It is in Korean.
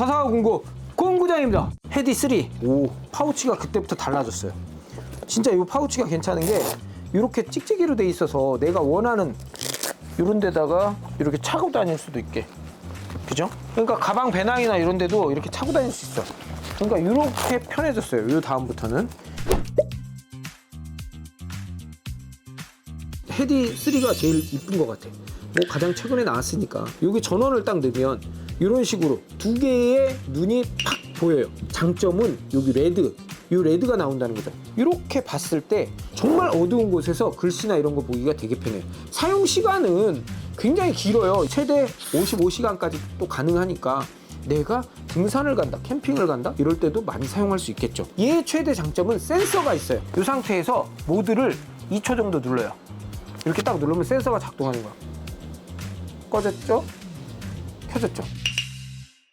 더사가 공구 공구장입니다. 헤디 3. 오 파우치가 그때부터 달라졌어요. 진짜 이 파우치가 괜찮은 게 이렇게 찍찍이로 돼 있어서 내가 원하는 이런 데다가 이렇게 차고 다닐 수도 있게. 그죠? 그러니까 가방 배낭이나 이런 데도 이렇게 차고 다닐 수 있어. 그러니까 이렇게 편해졌어요. 이 다음부터는. 헤디 3가 제일 이쁜 것 같아. 뭐 가장 최근에 나왔으니까 여기 전원을 딱 넣으면 이런 식으로 두 개의 눈이 팍 보여요. 장점은 여기 레드, 이 레드가 나온다는 거죠. 이렇게 봤을 때 정말 어두운 곳에서 글씨나 이런 거 보기가 되게 편해요. 사용 시간은 굉장히 길어요. 최대 55시간까지 또 가능하니까 내가 등산을 간다, 캠핑을 간다 이럴 때도 많이 사용할 수 있겠죠. 얘의 최대 장점은 센서가 있어요. 이 상태에서 모드를 2초 정도 눌러요. 이렇게 딱 누르면 센서가 작동하는 거야. 꺼졌죠? 켜졌죠?